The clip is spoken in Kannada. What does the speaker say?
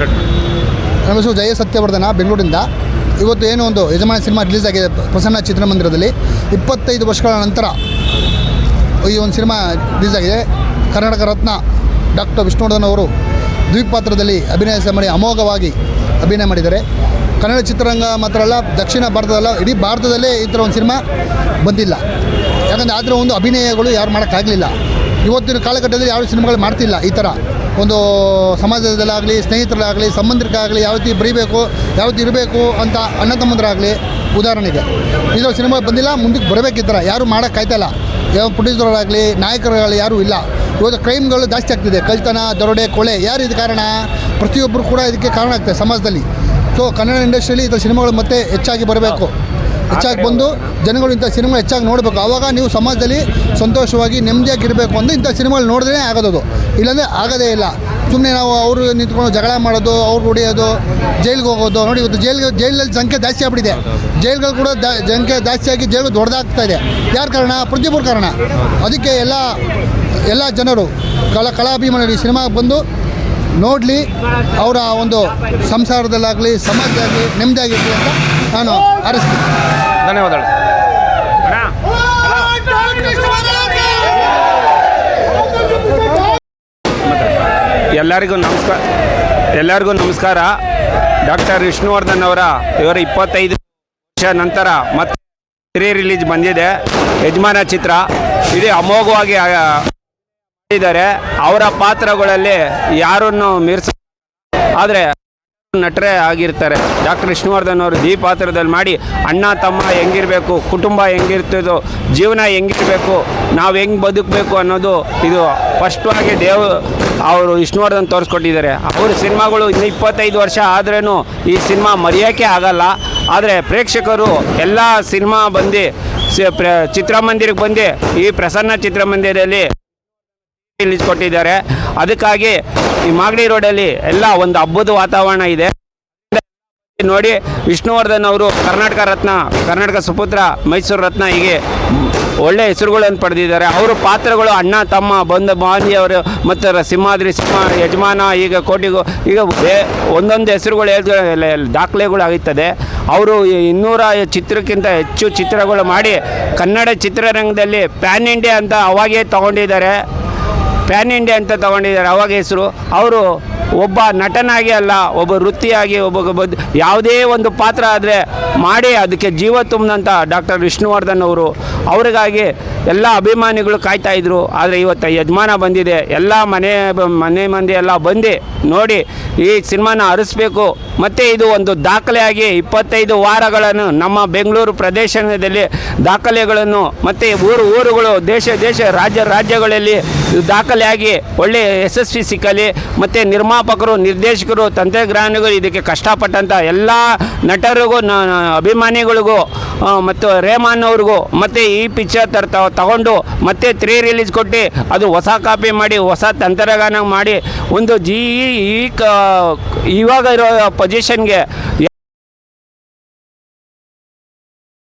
ನಮ್ಮ ಹೆಸರು ಜಯ ಸತ್ಯವರ್ಧನ, ಬೆಂಗಳೂರಿಂದ. ಇವತ್ತು ಏನು ಒಂದು ಯಜಮಾನ ಸಿನಿಮಾ ರಿಲೀಸ್ ಆಗಿದೆ, ಪ್ರಸನ್ನ ಚಿತ್ರಮಂದಿರದಲ್ಲಿ. ಇಪ್ಪತ್ತೈದು ವರ್ಷಗಳ ನಂತರ ಈ ಒಂದು ಸಿನಿಮಾ ರಿಲೀಸ್ ಆಗಿದೆ. ಕರ್ನಾಟಕ ರತ್ನ ಡಾಕ್ಟರ್ ವಿಷ್ಣುವರ್ಧನ್ ಅವರು ದ್ವಿಪಾತ್ರದಲ್ಲಿ ಅಭಿನಯ ಮಾಡಿ ಅಮೋಘವಾಗಿ ಅಭಿನಯ ಮಾಡಿದ್ದಾರೆ. ಕನ್ನಡ ಚಿತ್ರರಂಗ ಮಾತ್ರ ಅಲ್ಲ, ದಕ್ಷಿಣ ಭಾರತದಲ್ಲ, ಇಡೀ ಭಾರತದಲ್ಲೇ ಈ ಥರ ಒಂದು ಸಿನಿಮಾ ಬಂದಿಲ್ಲ. ಯಾಕಂದರೆ ಆದರೆ ಒಂದು ಅಭಿನಯಗಳು ಯಾರು ಮಾಡೋಕ್ಕಾಗಲಿಲ್ಲ. ಇವತ್ತಿನ ಕಾಲಘಟ್ಟದಲ್ಲಿ ಯಾರು ಸಿನಿಮಾಗಳು ಮಾಡ್ತಿಲ್ಲ ಈ ಥರ. ಒಂದು ಸಮಾಜದಲ್ಲಾಗಲಿ, ಸ್ನೇಹಿತರಲ್ಲಾಗಲಿ, ಸಂಬಂಧಿಕರಾಗಲಿ ಯಾವ ರೀತಿ ಬರೀಬೇಕು, ಯಾವ ರೀತಿ ಇರಬೇಕು ಅಂತ ಅಣ್ಣ ತಮ್ಮಂದರಾಗಲಿ ಉದಾಹರಣೆಗೆ. ಇದು ಸಿನಿಮಾ ಬಂದಿಲ್ಲ, ಮುಂದಕ್ಕೆ ಬರಬೇಕಿತ್ತರ ಯಾರು ಮಾಡೋಕ್ಕಾಯ್ತಲ್ಲ ಯಾವ ಪ್ರೊಡ್ಯೂಸರಾಗಲಿ ನಾಯಕರುಗಳು ಯಾರೂ ಇಲ್ಲ. ಇವತ್ತು ಕ್ರೈಮ್ಗಳು ಜಾಸ್ತಿ ಆಗ್ತಿದೆ. ಕಳ್ತನ, ದರೋಡೆ ಕೊಳೆ ಯಾರು ಇದು ಕಾರಣ? ಪ್ರತಿಯೊಬ್ಬರು ಕೂಡ ಇದಕ್ಕೆ ಕಾರಣ ಆಗ್ತದೆ ಸಮಾಜದಲ್ಲಿ. ಸೊ ಕನ್ನಡ ಇಂಡಸ್ಟ್ರಿಯಲ್ಲಿ ಈ ಸಿನಿಮಾಗಳು ಮತ್ತೆ ಹೆಚ್ಚಾಗಿ ಬರಬೇಕು. ಹೆಚ್ಚಾಗಿ ಬಂದು ಜನಗಳು ಇಂಥ ಸಿನಿಮಾ ಹೆಚ್ಚಾಗಿ ನೋಡಬೇಕು. ಆವಾಗ ನೀವು ಸಮಾಜದಲ್ಲಿ ಸಂತೋಷವಾಗಿ ನೆಮ್ಮದಿಯಾಗಿ ಇರಬೇಕು ಅಂದ್ರೆ ಇಂಥ ಸಿನಿಮಾಗಳು ನೋಡಿದ್ರೆ ಆಗೋದು ಇಲ್ಲಾಂದರೆ ಆಗೋದೇ ಇಲ್ಲ. ಸುಮ್ಮನೆ ನಾವು ಅವರು ನಿಂತ್ಕೊಂಡು ಜಗಳ ಮಾಡೋದು ಅವ್ರು ಹೊಡೆಯೋದು ಜೈಲಿಗೆ ಹೋಗೋದು. ನೋಡಿ ಇವತ್ತು ಜೈಲಿಗೆ ಜೈಲಲ್ಲಿ ಸಂಖ್ಯೆ ಜಾಸ್ತಿ ಆಗ್ಬಿಟ್ಟಿದೆ. ಜೈಲ್ಗಳು ಕೂಡ ದಾ ಸಂಖ್ಯೆ ಜಾಸ್ತಿ ಆಗಿ ಜೈಲು ದೊಡ್ಡದಾಗ್ತಾ ಇದೆ. ಯಾರ ಕಾರಣ? ಪ್ರತಿಯೊಬ್ಬರು ಕಾರಣ. ಅದಕ್ಕೆ ಎಲ್ಲ ಎಲ್ಲ ಜನರು ಕಲಾ ಕಲಾಭಿಮಾನಿಗಳು ಈ ಸಿನಿಮಾ ಬಂದು ನೋಡಲಿ, ಅವರ ಒಂದು ಸಂಸಾರದಲ್ಲಾಗಲಿ, ಸಮಾಜದಾಗಲಿ ನೆಮ್ಮದಿಯಾಗಿರಲಿ ಅಂತ ನಾನು ಹರಿಸ್ತೀನಿ. ಧನ್ಯವಾದಗಳು. ಎಲ್ಲರಿಗೂ ನಮಸ್ಕಾರ ಎಲ್ಲರಿಗೂ ನಮಸ್ಕಾರ. ಡಾಕ್ಟರ್ ವಿಷ್ಣುವರ್ಧನ್ ಅವರ ಇವರ ಇಪ್ಪತ್ತೈದು ವರ್ಷ ನಂತರ ಮತ್ತೆ ರಿಲೀಸ್ ಬಂದಿದೆ. ಯಜಮಾನ ಚಿತ್ರ, ಇದೇ ಅಮೋಘವಾಗಿ ಆ, ಮಾಡಿದ್ದಾರೆ ಅವರ ಪಾತ್ರಗಳಲ್ಲಿ ಯಾರನ್ನು ಮೀರ್ಸ ಆದರೆ ನಟರೇ ಆಗಿರ್ತಾರೆ. ಡಾಕ್ಟರ್ ವಿಷ್ಣುವರ್ಧನ್ ಅವರು ಈ ಪಾತ್ರದಲ್ಲಿ ಮಾಡಿ ಅಣ್ಣ ತಮ್ಮ ಹೆಂಗಿರಬೇಕು ಕುಟುಂಬ ಹೆಂಗಿರ್ತದೋ ಜೀವನ ಹೆಂಗಿರಬೇಕು ನಾವು ಹೆಂಗೆ ಬದುಕಬೇಕು ಅನ್ನೋದು ಇದು ಸ್ಪಷ್ಟವಾಗಿ ದೇವ್ ಅವರು ವಿಷ್ಣುವರ್ಧನ್ ತೋರಿಸ್ಕೊಟ್ಟಿದ್ದಾರೆ. ಅವ್ರ ಸಿನಿಮಾಗಳು ಇನ್ನು ಇಪ್ಪತ್ತೈದು ವರ್ಷ ಆದ್ರೂ ಈ ಸಿನಿಮಾ ಮರೆಯೋಕೆ ಆಗಲ್ಲ. ಆದರೆ ಪ್ರೇಕ್ಷಕರು ಎಲ್ಲ ಸಿನಿಮಾ ಬಂದು ಚಿತ್ರಮಂದಿರಕ್ಕೆ ಬಂದು ಈ ಪ್ರಸನ್ನ ಚಿತ್ರಮಂದಿರದಲ್ಲಿ ರಿಲೀಸ್ ಕೊಟ್ಟಿದ್ದಾರೆ. ಅದಕ್ಕಾಗಿ ಈ ಮಾಗಡಿ ರೋಡಲ್ಲಿ ಎಲ್ಲ ಒಂದು ಹಬ್ಬದ ವಾತಾವರಣ ಇದೆ. ನೋಡಿ ವಿಷ್ಣುವರ್ಧನ್ ಅವರು ಕರ್ನಾಟಕ ರತ್ನ, ಕರ್ನಾಟಕ ಸುಪುತ್ರ, ಮೈಸೂರು ರತ್ನ ಹೀಗೆ ಒಳ್ಳೆ ಹೆಸರುಗಳನ್ನು ಪಡೆದಿದ್ದಾರೆ. ಅವರ ಪಾತ್ರಗಳು ಅಣ್ಣ, ತಮ್ಮ, ಬಂಧು, ಬಾಂಧಿಯವರು ಮತ್ತು ಸಿಂಹಾದ್ರಿ ಸಿಂಹ, ಯಜಮಾನ, ಈಗ ಕೋಟಿಗೂ ಈಗ ಒಂದೊಂದು ಹೆಸರುಗಳು ದಾಖಲೆಗಳಾಗುತ್ತದೆ ಅವರು ಇನ್ನೂರ ಚಿತ್ರಕ್ಕಿಂತ ಹೆಚ್ಚು ಚಿತ್ರಗಳು ಮಾಡಿ ಕನ್ನಡ ಚಿತ್ರರಂಗದಲ್ಲಿ ಪ್ಯಾನ್ ಇಂಡಿಯಾ ಅಂತ ಅವಾಗೇ ತಗೊಂಡಿದ್ದಾರೆ. ಪ್ಯಾನ್ ಇಂಡಿಯಾ ಅಂತ ತಗೊಂಡಿದ್ದಾರೆ. ಅವಾಗ ಹೆಸರು, ಅವರು ಒಬ್ಬ ನಟನಾಗಿ ಅಲ್ಲ, ಒಬ್ಬ ವೃತ್ತಿಯಾಗಿ, ಒಬ್ಬ ಯಾವುದೇ ಒಂದು ಪಾತ್ರ ಆದರೆ ಮಾಡಿ, ಅದಕ್ಕೆ ಜೀವ ತುಂಬಿದಂಥ ಡಾಕ್ಟರ್ ವಿಷ್ಣುವರ್ಧನ್ ಅವರು. ಅವರಿಗಾಗಿ ಎಲ್ಲ ಅಭಿಮಾನಿಗಳು ಕಾಯ್ತಾ ಇದ್ರು. ಆದರೆ ಇವತ್ತು ಯಜಮಾನ ಬಂದಿದೆ. ಎಲ್ಲ ಮನೆ ಮನೆ ಮಂದಿ ಎಲ್ಲ ಬಂದು ನೋಡಿ ಈ ಸಿನಿಮಾನ ಹರಿಸ್ಬೇಕು ಮತ್ತು ಇದು ಒಂದು ದಾಖಲೆಯಾಗಿ ಇಪ್ಪತ್ತೈದು ವಾರಗಳನ್ನು ನಮ್ಮ ಬೆಂಗಳೂರು ಪ್ರದೇಶದಲ್ಲಿ ದಾಖಲೆಗಳನ್ನು ಮತ್ತು ಊರು, ಊರುಗಳು, ದೇಶ ದೇಶ, ರಾಜ್ಯ, ರಾಜ್ಯಗಳಲ್ಲಿ ದಾಖಲೆಯಾಗಿ ಒಳ್ಳೆಯ ಯಶಸ್ವಿ ಸಿಕ್ಕಲಿ. ಮತ್ತು ನಿರ್ಮಾಪಕರು, ನಿರ್ದೇಶಕರು, ತಂತ್ರಜ್ಞಾನಿಗಳು ಇದಕ್ಕೆ ಕಷ್ಟಪಟ್ಟಂಥ ಎಲ್ಲ ನಟರಿಗೂ ಅಭಿಮಾನಿಗಳಿಗೂ ಮತ್ತು ರೇಮಾನ್ ಅವ್ರಿಗೂ, ಮತ್ತು ಪಿಕ್ಚರ್ ತರ ತಗೊಂಡು ಮತ್ತೆ ತ್ರೀ ರಿಲೀಸ್ ಕೊಟ್ಟು ಅದು ಹೊಸ ಕಾಪಿ ಮಾಡಿ, ಹೊಸ ತಂತ್ರಗಾನ ಮಾಡಿ, ಒಂದು ಜಿ ಈ ಕ ಇವಾಗ ಇರೋ ಪೊಸಿಷನ್ಗೆ